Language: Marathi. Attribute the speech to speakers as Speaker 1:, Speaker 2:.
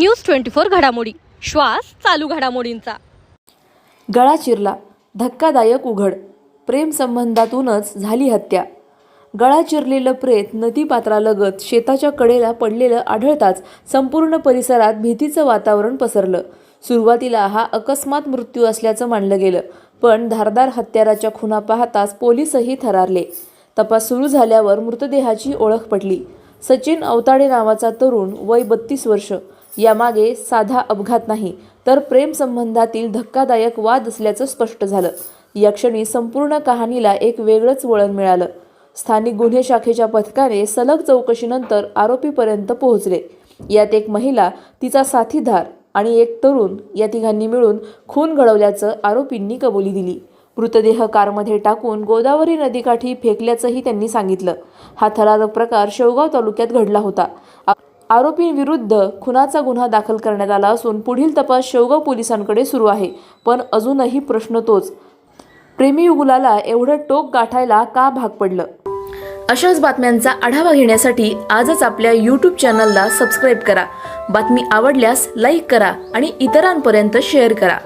Speaker 1: न्यूज ट्वेंटी फोर घडामोडी. श्वास चालू घडामोडींचा.
Speaker 2: गळा चिरला. धक्कादायक उघड. प्रेमसंबंधातूनच झाली हत्या. गळा चिरलेलं प्रेत नदीपात्रालगत शेताच्या कडेला पडलेलं आढळताच संपूर्ण परिसरात भीतीचं वातावरण पसरलं. सुरुवातीला हा अकस्मात मृत्यू असल्याचं मानलं गेलं पण धारदार हत्याराच्या खुना पाहताच पोलीसही थरारले. तपास सुरू झाल्यावर मृतदेहाची ओळख पटली. सचिन अवताडे नावाचा तरुण वय बत्तीस वर्ष. यामागे साधा अपघात नाही तर प्रेमसंबंधातील धक्कादायक वाद असल्याचं स्पष्ट झालं. या क्षणी संपूर्ण कहाणीला एक वेगळंच वळण मिळालं. स्थानिक गुन्हे शाखेच्या पथकाने सलग चौकशीनंतर आरोपीपर्यंत पोहोचले. यात एक महिला तिचा साथीदार आणि एक तरुण या तिघांनी मिळून खून घडवल्याचं आरोपींनी कबुली दिली. मृतदेह कारमध्ये टाकून गोदावरी नदीकाठी फेकल्याचंही त्यांनी सांगितलं. हा थरारक प्रकार शेवगाव तालुक्यात घडला होता. आरोपींविरुद्ध खुनाचा गुन्हा दाखल करण्यात आला असून पुढील तपास शेवगाव पोलिसांकडे सुरू आहे. पण अजूनही प्रश्न तोच. प्रेमी युगुलाला एवढं टोक गाठायला का भाग पडलं? अशाच बातम्यांचा आढावा घेण्यासाठी आजच आपल्या यूट्यूब चॅनलला सबस्क्राईब करा. बातमी आवडल्यास लाईक करा आणि इतरांपर्यंत शेअर करा.